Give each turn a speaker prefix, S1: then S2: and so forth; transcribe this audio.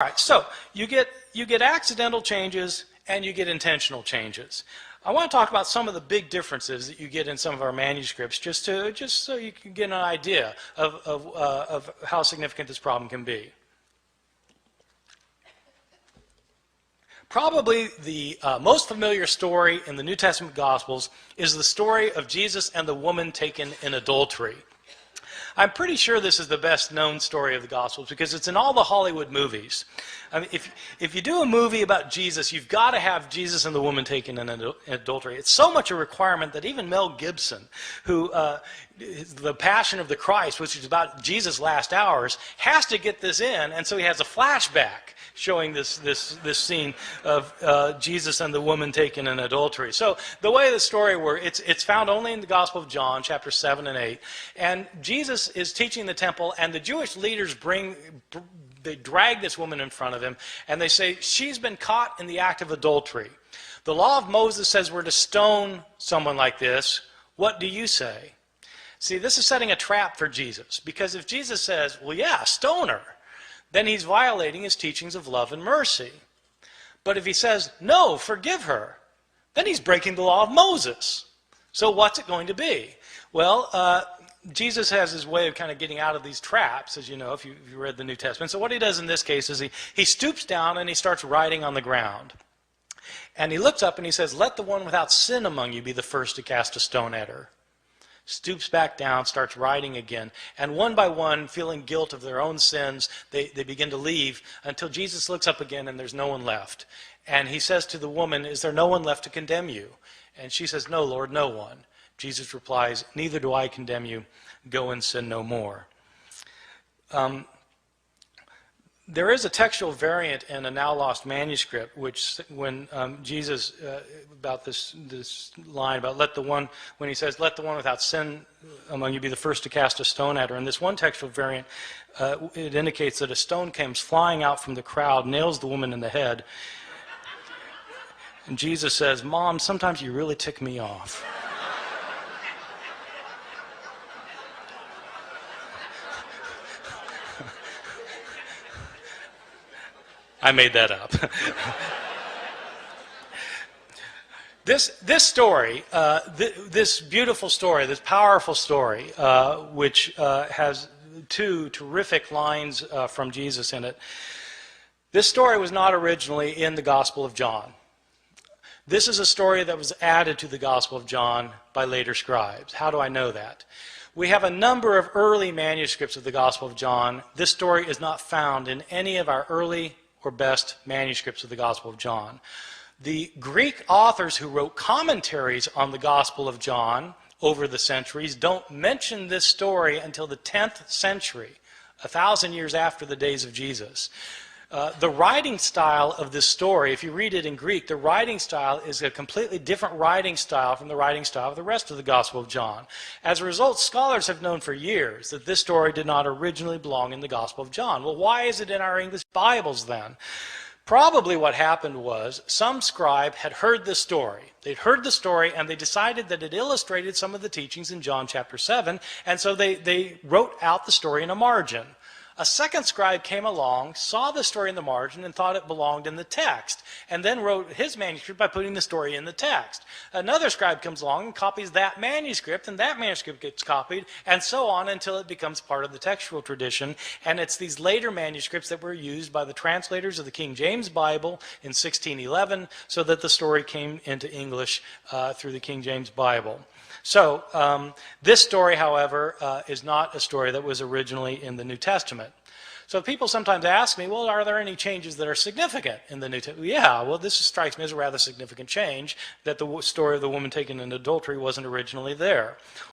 S1: All right, so you get, you get accidental changes and you get intentional changes. I want to talk about some of the big differences that you get in some of our manuscripts, just to just so you can get an idea of, of, uh, of how significant this problem can be. Probably the uh, most familiar story in the New Testament Gospels is the story of Jesus and the woman taken in adultery. I'm pretty sure this is the best known story of the Gospels because it's in all the Hollywood movies. I mean, if, if you do a movie about Jesus, you've got to have Jesus and the woman taken in adultery. It's so much a requirement that even Mel Gibson, who uh, the Passion of the Christ, which is about Jesus' last hours, has to get this in, and so he has a flashback showing this, this, this scene of uh, Jesus and the woman taken in adultery. So the way the story works, it's, it's found only in the Gospel of John, chapter 7 and 8. And Jesus is teaching the temple, and the Jewish leaders bring, they drag this woman in front of him, and they say, she's been caught in the act of adultery. The law of Moses says we're to stone someone like this. What do you say? See, this is setting a trap for Jesus, because if Jesus says, well, yeah, stone her, then he's violating his teachings of love and mercy. But if he says, no, forgive her, then he's breaking the law of Moses. So what's it going to be? Well, uh, Jesus has his way of kind of getting out of these traps, as you know, if you, if you read the New Testament. So what he does in this case is he, he stoops down and he starts writing on the ground. And he looks up and he says, Let the one without sin among you be the first to cast a stone at her stoops back down, starts writing again. And one by one, feeling guilt of their own sins, they, they begin to leave until Jesus looks up again and there's no one left. And he says to the woman, Is there no one left to condemn you? And she says, No, Lord, no one. Jesus replies, Neither do I condemn you. Go and sin no more. Um, there is a textual variant in a now lost manuscript, which when um, Jesus, uh, about this, this line about let the one, when he says, let the one without sin among you be the first to cast a stone at her. In this one textual variant, uh, it indicates that a stone comes flying out from the crowd, nails the woman in the head. And Jesus says, Mom, sometimes you really tick me off. I made that up. this, this story, uh, th this beautiful story, this powerful story, uh, which uh, has two terrific lines uh, from Jesus in it, this story was not originally in the Gospel of John. This is a story that was added to the Gospel of John by later scribes. How do I know that? We have a number of early manuscripts of the Gospel of John. This story is not found in any of our early or best manuscripts of the Gospel of John. The Greek authors who wrote commentaries on the Gospel of John over the centuries don't mention this story until the 10th century, a thousand years after the days of Jesus. Uh, the writing style of this story, if you read it in Greek, the writing style is a completely different writing style from the writing style of the rest of the Gospel of John. As a result, scholars have known for years that this story did not originally belong in the Gospel of John. Well, why is it in our English Bibles then? Probably what happened was some scribe had heard this story. They'd heard the story and they decided that it illustrated some of the teachings in John chapter 7, and so they, they wrote out the story in a margin. A second scribe came along, saw the story in the margin, and thought it belonged in the text, and then wrote his manuscript by putting the story in the text. Another scribe comes along and copies that manuscript, and that manuscript gets copied, and so on until it becomes part of the textual tradition. And it's these later manuscripts that were used by the translators of the King James Bible in 1611 so that the story came into English uh, through the King James Bible. So, um, this story, however, uh, is not a story that was originally in the New Testament. So people sometimes ask me, well, are there any changes that are significant in the New Testament? Yeah, well, this strikes me as a rather significant change that the story of the woman taken in adultery wasn't originally there.